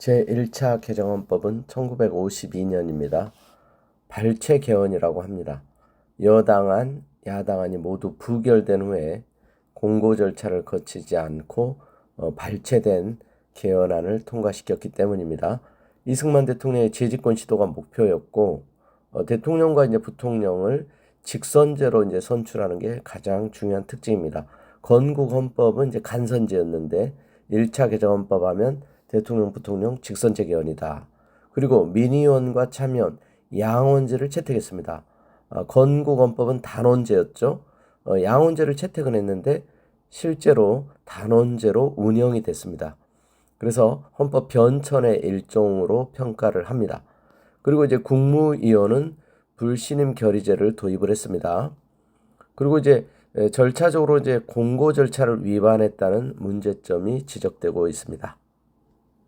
제1차 개정헌법은 1952년입니다. 발췌 개헌이라고 합니다. 여당안, 야당안이 모두 부결된 후에 공고 절차를 거치지 않고 어, 발췌된 개헌안을 통과시켰기 때문입니다. 이승만 대통령의 재집권 시도가 목표였고 어, 대통령과 이제 부통령을 직선제로 이제 선출하는 게 가장 중요한 특징입니다. 건국 헌법은 이제 간선제였는데 1차 개정 헌법 하면 대통령 부통령 직선제 개헌이다. 그리고 민의원과 참여원 양원제를 채택했습니다. 아, 건국 헌법은 단원제였죠. 어, 양원제를 채택은 했는데 실제로 단원제로 운영이 됐습니다. 그래서 헌법 변천의 일종으로 평가를 합니다. 그리고 이제 국무위원은 불신임 결의제를 도입을 했습니다. 그리고 이제 에, 절차적으로 이제 공고 절차를 위반했다는 문제점이 지적되고 있습니다.